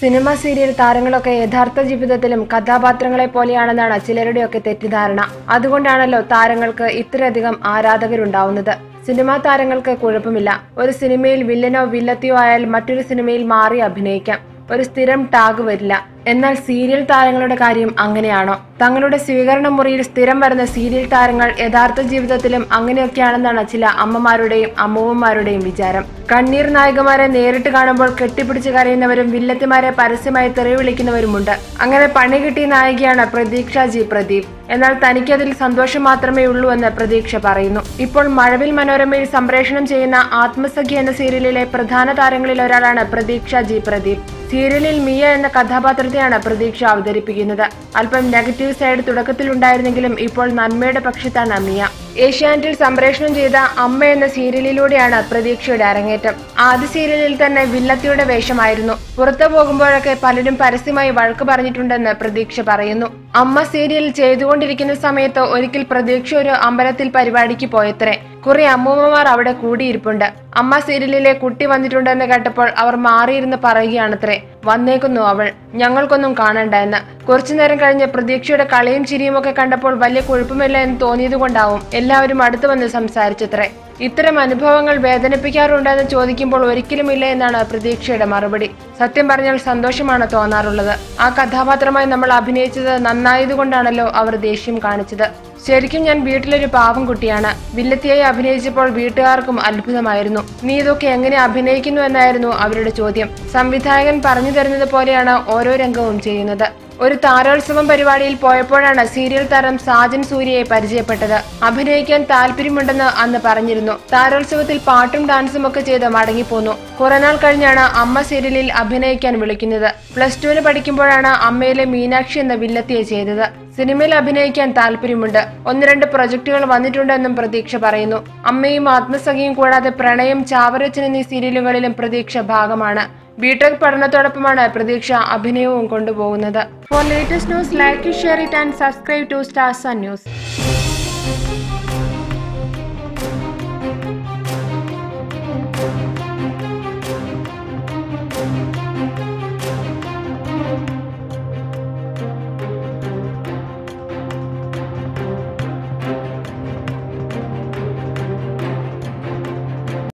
Cinema serial താരങ്ങളൊക്കെ യഥാർത്ഥ ജീവിതത്തിലും കഥാപാത്രങ്ങളെ പോലെയാണെന്നാണ് ചിലരുടെയൊക്കെ തെറ്റിദ്ധാരണ. അതുകൊണ്ടാണല്ലോ താരങ്ങൾക്ക് ഇത്രയധികം ആരാധകരുണ്ടാവുന്നത്. സിനിമാ താരങ്ങൾക്ക് കുഴപ്പമില്ല. ഒരു സിനിമയിൽ വില്ലനോ വില്ലത്തിയോ ആയാൽ മറ്റൊരു സിനിമയിൽ മാറി അഭിനയിക്കാം. ഒരു സ്ഥിരം ടാഗ് വരില്ല. എന്നാൽ സീരിയൽ താരങ്ങളുടെ കാര്യം അങ്ങനെയാണോ? തങ്ങളുടെ സ്വീകരണ മുറിയിൽ സ്ഥിരം വരുന്ന സീരിയൽ താരങ്ങൾ യഥാർത്ഥ ജീവിതത്തിലും അങ്ങനെയൊക്കെയാണെന്നാണ് ചില അമ്മമാരുടെയും അമ്മൂമ്മമാരുടെയും വിചാരം. കണ്ണീർ നായകമാരെ നേരിട്ട് കാണുമ്പോൾ കെട്ടിപ്പിടിച്ച് കരയുന്നവരും വില്ലത്തിമാരെ പരസ്യമായി തെറി വിളിക്കുന്നവരുമുണ്ട്. അങ്ങനെ പണി കിട്ടിയ നായികയാണ് പ്രതീക്ഷ ജി പ്രദീപ്. എന്നാൽ തനിക്കതിൽ സന്തോഷം മാത്രമേ ഉള്ളൂ എന്ന് പ്രതീക്ഷ പറയുന്നു. ഇപ്പോൾ മഴവിൽ മനോരമയിൽ സംപ്രേഷണം ചെയ്യുന്ന ആത്മസഖ്യ എന്ന സീരിയലിലെ പ്രധാന താരങ്ങളിൽ ഒരാളാണ് പ്രതീക്ഷ ജി പ്രദീപ്. സീരിയലിൽ മിയ എന്ന കഥാപാത്രത്തെയാണ് പ്രതീക്ഷ അവതരിപ്പിക്കുന്നത്. അല്പം നെഗറ്റീവ് സൈഡ് തുടക്കത്തിലുണ്ടായിരുന്നെങ്കിലും ഇപ്പോൾ നന്മയുടെ പക്ഷത്താണ് മിയ. ഏഷ്യാനെറ്റിൽ സംപ്രേഷണം ചെയ്ത അമ്മ എന്ന സീരിയലിലൂടെയാണ് പ്രതീക്ഷയുടെ അരങ്ങേറ്റം. ആദ്യ സീരിയലിൽ തന്നെ വില്ലത്തിയുടെ വേഷമായിരുന്നു. പുറത്തു പോകുമ്പോഴൊക്കെ പലരും പരസ്യമായി വഴക്ക് പറഞ്ഞിട്ടുണ്ടെന്ന് പ്രതീക്ഷ പറയുന്നു. അമ്മ സീരിയൽ ചെയ്തുകൊണ്ടിരിക്കുന്ന സമയത്ത് ഒരിക്കൽ പ്രതീക്ഷ ഒരു അമ്പലത്തിൽ പരിപാടിക്ക് പോയത്രേ. കുറെ അമ്മൂമ്മമാർ അവിടെ കൂടിയിരിപ്പുണ്ട്. അമ്മ സീരിയലിലെ കുട്ടി വന്നിട്ടുണ്ടെന്ന് കേട്ടപ്പോൾ അവർ മാറിയിരുന്ന് പറയുകയാണത്രേ. വന്നേക്കുന്നു അവൾ. ഞങ്ങൾക്കൊന്നും കാണണ്ട എന്ന്. കുറച്ചു നേരം കഴിഞ്ഞ് പ്രതീക്ഷയുടെ കളിയും ചിരിയും ഒക്കെ കണ്ടപ്പോൾ വലിയ കുഴപ്പമില്ല എന്ന് തോന്നിയത് കൊണ്ടാവും എല്ലാവരും അടുത്തു വന്ന് സംസാരിച്ചത്രേ. ഇത്തരം അനുഭവങ്ങൾ വേദനിപ്പിക്കാറുണ്ടെന്ന് ചോദിക്കുമ്പോൾ ഒരിക്കലുമില്ല എന്നാണ് പ്രതീക്ഷയുടെ മറുപടി. സത്യം പറഞ്ഞാൽ സന്തോഷമാണ് തോന്നാറുള്ളത്. ആ കഥാപാത്രമായി നമ്മൾ അഭിനയിച്ചത് നന്നായതുകൊണ്ടാണല്ലോ അവർ ദേഷ്യം കാണിച്ചത്. ശരിക്കും ഞാൻ വീട്ടിലൊരു പാവം കുട്ടിയാണ്. വില്ലത്തിയായി അഭിനയിച്ചപ്പോൾ വീട്ടുകാർക്കും അത്ഭുതമായിരുന്നു. നീ ഇതൊക്കെ എങ്ങനെ അഭിനയിക്കുന്നു എന്നായിരുന്നു അവരുടെ ചോദ്യം. സംവിധായകൻ പറഞ്ഞു തരുന്നത് പോലെയാണ് ഓരോ രംഗവും ചെയ്യുന്നത്. ഒരു താരോത്സവം പരിപാടിയിൽ പോയപ്പോഴാണ് സീരിയൽ താരം സാജൻ സൂര്യയെ പരിചയപ്പെട്ടത്. അഭിനയിക്കാൻ താല്പര്യമുണ്ടെന്ന് അന്ന് പറഞ്ഞിരുന്നു. താരോത്സവത്തിൽ പാട്ടും ഡാൻസും ഒക്കെ ചെയ്ത് മടങ്ങിപ്പോന്നു. കുറെ നാൾ കഴിഞ്ഞാണ് അമ്മ സീരിയലിൽ അഭിനയിക്കാൻ വിളിക്കുന്നത്. പ്ലസ് ടുവിന് പഠിക്കുമ്പോഴാണ് അമ്മയിലെ മീനാക്ഷി എന്ന വില്ലത്തിയെ ചെയ്തത്. സിനിമയിൽ അഭിനയിക്കാൻ താല്പര്യമുണ്ട്. ഒന്ന് രണ്ട് പ്രൊജക്ടുകൾ വന്നിട്ടുണ്ടെന്നും പ്രതീക്ഷ പറയുന്നു. അമ്മയും ആത്മസഖിയും കൂടാതെ പ്രണയം ചാവറച്ചൻ എന്നീ സീരിയലുകളിലും പ്രതീക്ഷ ഭാഗമാണ്. ബിടെക് പഠനത്തോടൊപ്പമാണ് പ്രതീക്ഷ അഭിനയവും കൊണ്ടുപോകുന്നത്. For latest news like share it and subscribe to stars news